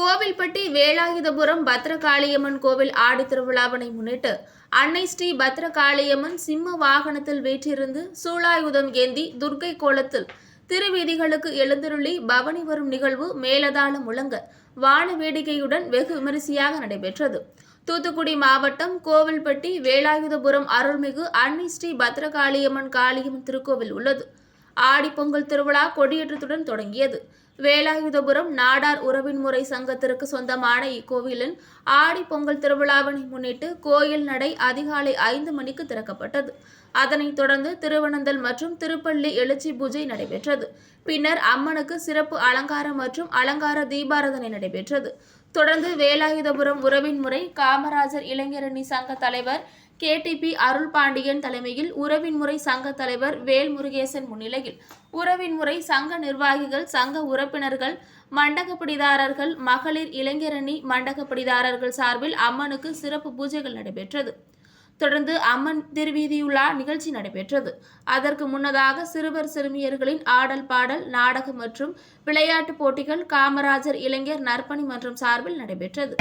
கோவில்பட்டி வேலாயுதபுரம் பத்ரகாளியம்மன் கோவில் ஆடித்திருவிழாவினை முன்னிட்டு அன்னை ஸ்ரீ பத்ரகாளியம்மன் சிம்ம வாகனத்தில் வீற்றிருந்து சூளாயுதம் ஏந்தி துர்க்கை கோலத்தில் திருவீதிகளுக்கு எழுந்தருளி பவனி வரும் நிகழ்வு மேலதாளம் முழங்க வான வேடிக்கையுடன் வெகு விமரிசையாக நடைபெற்றது. தூத்துக்குடி மாவட்டம் கோவில்பட்டி வேலாயுதபுரம் அருள்மிகு அன்னை ஸ்ரீ பத்ரகாளியம்மன் காளியம்மன் திருக்கோவில் உள்ளது. ஆடிப்பொங்கல் திருவிழா கொடியேற்றத்துடன் தொடங்கியது. வேலாயுதபுரம் நாடார் உறவின் முறை சங்கத்திற்கு சொந்தமான இக்கோவிலின் ஆடி பொங்கல் திருவிழாவினை முன்னிட்டு கோயில் நடை அதிகாலை ஐந்து மணிக்கு திறக்கப்பட்டது. அதனைத் தொடர்ந்து திருவனந்தல் மற்றும் திருப்பள்ளி எழுச்சி பூஜை நடைபெற்றது. பின்னர் அம்மனுக்கு சிறப்பு அலங்காரம் மற்றும் அலங்கார தீபாராதனை நடைபெற்றது. தொடர்ந்து வேலாயுதபுரம் உறவின் முறை காமராஜர் இளைஞரணி சங்க தலைவர் கேடிபி அருள் பாண்டியன் தலைமையில் உறவின் முறை சங்க தலைவர் வேல்முருகேசன் முன்னிலையில் உறவின் முறை சங்க நிர்வாகிகள் சங்க உறுப்பினர்கள் மண்டகப்பிடிதாரர்கள் மகளிர் இளைஞரணி மண்டகப்பிடிதாரர்கள் சார்பில் அம்மனுக்கு சிறப்பு பூஜைகள் நடைபெற்றது. தொடர்ந்து அம்மன் திருவீதியுலா நிகழ்ச்சி நடைபெற்றது. அதற்கு முன்னதாக சிறுவர் சிறுமியர்களின் ஆடல் பாடல் நாடகம் மற்றும் விளையாட்டுப் போட்டிகள் காமராஜர் இளைஞர் நற்பணி மன்றம் சார்பில் நடைபெற்றது.